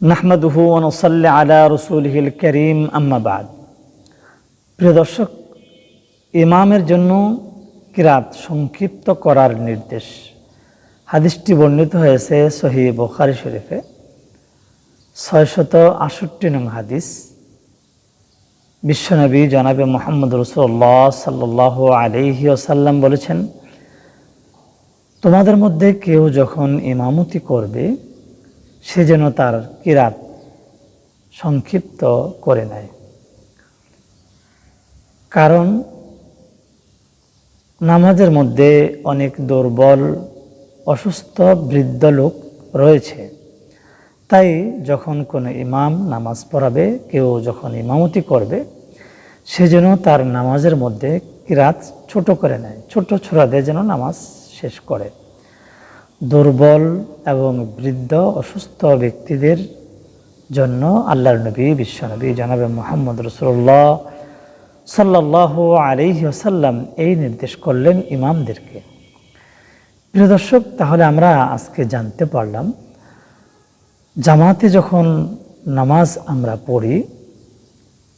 নাহমাদুহু ওনসল্লি আলা রসুলহিল করিম আম্মাবাদ প্রিয় দর্শক, ইমামের জন্য কিরাত সংক্ষিপ্ত করার নির্দেশ। হাদিসটি বর্ণিত হয়েছে সহি বোখারি শরীফে। ছয়শত আষট্টি নং হাদিস। বিশ্বনবী জনাবে মোহাম্মদ রসুল্লাহ সাল্লাহ আলিহি আসাল্লাম বলেছেন, তোমাদের মধ্যে কেউ যখন ইমামতি করবে সে যেন তার কিরাত সংক্ষিপ্ত করে নেয়। কারণ নামাজের মধ্যে অনেক দুর্বল, অসুস্থ, বৃদ্ধ লোক রয়েছে। তাই যখন কোনো ইমাম নামাজ পড়াবে, কেউ যখন ইমামতি করবে, সে যেন তার নামাজের মধ্যে কিরাত ছোট করে নেয়, ছোট ছোড়া দিয়ে যেন নামাজ শেষ করে। দুর্বল এবং বৃদ্ধ, অসুস্থ ব্যক্তিদের জন্য আল্লাহর নবী বিশ্বনবী জানাবে মোহাম্মদ রসুল্লাহ সাল্লাহ আলিহি আসাল্লাম এই নির্দেশ করলেন ইমামদেরকে। প্রিয় দর্শক, তাহলে আমরা আজকে জানতে পারলাম, জামাতে যখন নামাজ আমরা পড়ি,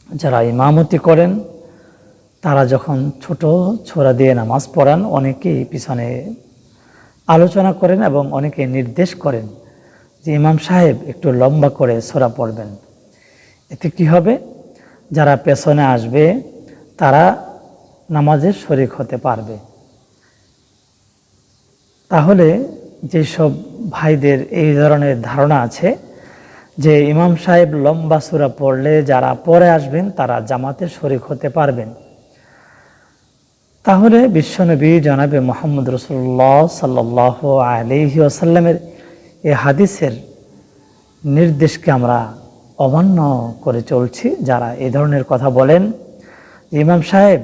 যারা ইমামতি করেন, তারা যখন ছোট ছোড়া দিয়ে নামাজ পড়ান, অনেকেই পিছনে আলোচনা করেন এবং অনেকে নির্দেশ করেন যে ইমাম সাহেব একটু লম্বা করে ছোড়া পড়বেন। এতে কি হবে? যারা পেছনে আসবে, তারা নামাজের শরিক হতে পারবে। তাহলে যেসব ভাইদের এই ধরনের ধারণা আছে যে ইমাম সাহেব লম্বা সুরা পড়লে যারা পরে আসবেন, তারা জামাতে শরিক হতে পারবেন। তাহলে বিশ্বনবী জনাবে মোহাম্মদ রসুল্লাহ সাল্লাহ আলহি আসাল্লামের এ হাদিসের নির্দেশকে আমরা অমান্য করে চলছি। যারা এ ধরনের কথা বলেন, ইমাম সাহেব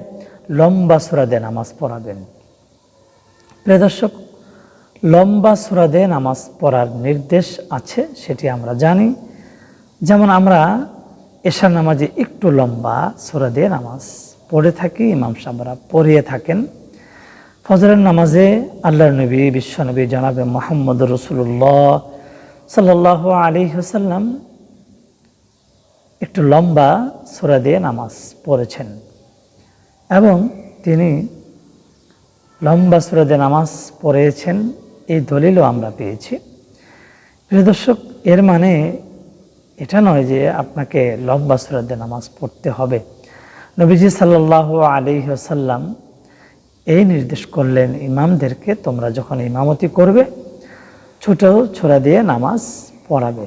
লম্বা সুরাদে নামাজ পড়াবেন। প্রিয় দর্শক, লম্বা সুরাদে নামাজ পড়ার নির্দেশ আছে, সেটি আমরা জানি। যেমন আমরা এশার নামাজে একটু লম্বা সুরাদে নামাজ পড়ে থাকি, ইমাম সাহরা পড়িয়ে থাকেন। ফজরের নামাজে আল্লাহ নবী বিশ্বনবী জনাবে মোহাম্মদ রসুল্লাহ সাল্লাহ আলী হাসাল্লাম একটু লম্বা সুরা দিয়ে নামাজ পড়েছেন এবং তিনি লম্বা সুরা দিয়ে নামাজ পড়েছেন, এই দলিলও আমরা পেয়েছি। প্রিয় দর্শক, এর মানে এটা নয় যে আপনাকে লম্বা সুরা দিয়ে নামাজ পড়তে হবে। নবীজি সাল্লাহ আলি সাল্লাম এই নির্দেশ করলেন, ইমামদেরকে তোমরা যখন ইমামতি করবে, ছোট ছোড়া দিয়ে নামাজ পড়াবে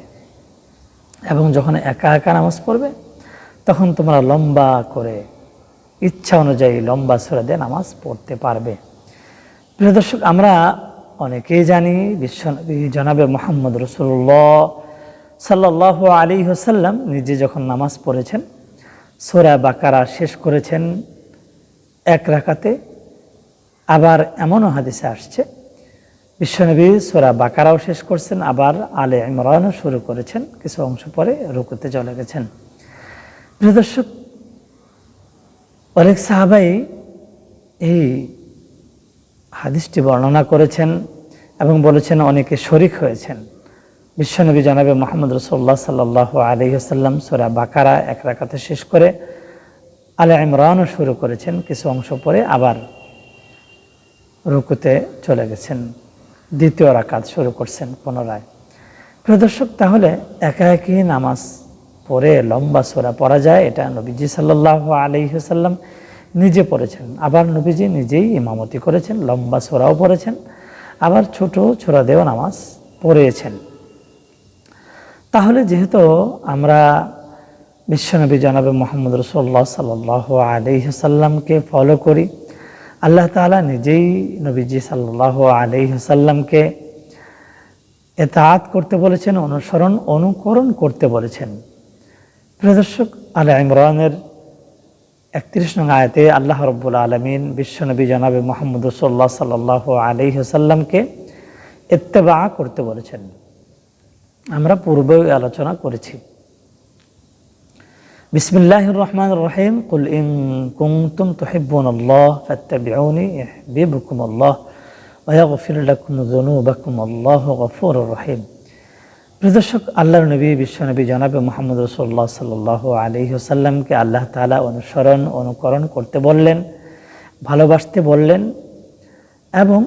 এবং যখন একা একা নামাজ পড়বে, তখন তোমরা লম্বা করে, ইচ্ছা অনুযায়ী লম্বা ছোড়া দিয়ে নামাজ পড়তে পারবে। প্রিয় দর্শক, আমরা অনেকেই জানি, বিশ্ব জনাবে মোহাম্মদ রসুল্লাহ সাল্লাহ আলী হোসাল্লাম নিজে যখন নামাজ পড়েছেন সোরা বাকারা শেষ করেছেন এক রাখাতে আবার এমনও হাদিসে আসছে, বিশ্বনবী সোরা বাকারাও শেষ করছেন, আবার আলে ইমরানও শুরু করেছেন, কিছু অংশ পরে রুকুতে চলে গেছেন। প্রিয় দর্শক, অনেক সাহাবাই এই হাদিসটি বর্ণনা করেছেন এবং বলেছেন অনেকে শরিক হয়েছেন। বিশ্বনবী জানাবে মোহাম্মদ রসোল্লা সাল্লাহ আলহিহাসাল্লাম সোরা বাকারা এক রাকাতে শেষ করে আলে ইমরানও শুরু করেছেন, কিছু অংশ পরে আবার রুকুতে চলে গেছেন, দ্বিতীয় রাকাত শুরু করছেন পুনরায়। প্রদর্শক তাহলে একা একই নামাজ পড়ে লম্বা সোরা পড়া যায়, এটা নবীজি সাল্লাহ আলহিহাসাল্লাম নিজে পড়েছেন, আবার নবীজি নিজেই ইমামতি করেছেন, লম্বা সোরাও পড়েছেন, আবার ছোট ছোড়া দেওয়া নামাজ পড়িয়েছেন তাহলে যেহেতু আমরা বিশ্বনবী জনাবে মোহাম্মদ রসোল্লা সাল্লাহ আলিহাসাল্লামকে ফলো করি, আল্লাহ তালা নিজেই নবীজি সাল্লাহ আলিহাসাল্লামকে এতাত করতে বলেছেন, অনুসরণ, অনুকরণ করতে বলেছেন। প্রদর্শক আল ইমরানের একত্রিশ নং আয়তে আল্লাহ রব্বুল আলমিন বিশ্বনবী জনাবে মোহাম্মদ রসোল্লা সাল্লাহ আলিহাসাল্লামকে এত্তেবা করতে বলেছেন। আমরা পূর্বে আলোচনা করেছি। বিসমিল্লাহ রহমান রহিম কুল ইন কুমতুম তুহিব্বুন আল্লাহ ফাত্তাবিউনি ইহবিবুকুম আল্লাহ ওয়াগফির লাকুম যুনুবাকুম গফুরুর রহিম। প্রদর্শক আল্লাহর নবী বিশ্বনবী জনাবে মোহাম্মদ রসোল্লা সাল্লাহ আলহি সাল্লামকে আল্লাহ তালা অনুসরণ, অনুকরণ করতে বললেন, ভালোবাসতে বললেন এবং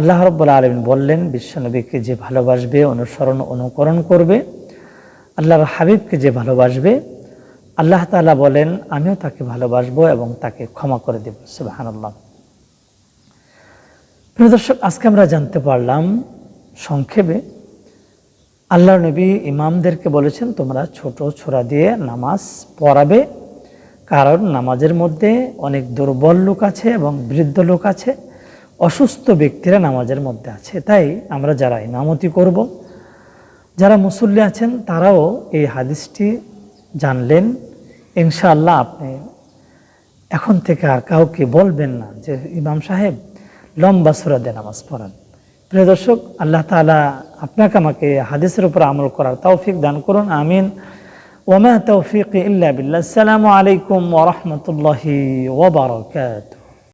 আল্লাহ রব্বুল আলমিন বললেন বিশ্বনবীকে যে ভালোবাসবে, অনুসরণ, অনুকরণ করবে, আল্লাহর হাবিবকে যে ভালোবাসবে, আল্লাহ তালা বলেন, আমিও তাকে ভালোবাসবো এবং তাকে ক্ষমা করে দেব। সুবাহান্লাহ প্রিয় আজকে আমরা জানতে পারলাম সংক্ষেপে আল্লাহ নবী ইমামদেরকে বলেছেন, তোমরা ছোট ছোড়া দিয়ে নামাজ পড়াবে, কারণ নামাজের মধ্যে অনেক দুর্বল লোক আছে এবং বৃদ্ধ লোক আছে। অসুস্থ ব্যক্তিরা নামাজের মধ্যে আছে। তাই আমরা যারা ইমামতি করব, যারা মুসল্লি আছেন, তারাও এই হাদিসটি জানলেন। ইনশাআল্লাহ আপনি এখন থেকে আর কাউকে বলবেন না যে, ইমাম সাহেব, লম্বা সুরাদে নামাজ পড়ান। প্রিয় দর্শক, আল্লাহ তালা আপনাকে আমাকে হাদিসের উপর আমল করার তৌফিক দান করুন, আমিন। ওমা তৌফিক ইল্লা বিল্লাহ। আসসালামু আলাইকুম ওরহমতুল্লাহি ওবরাকাতুহ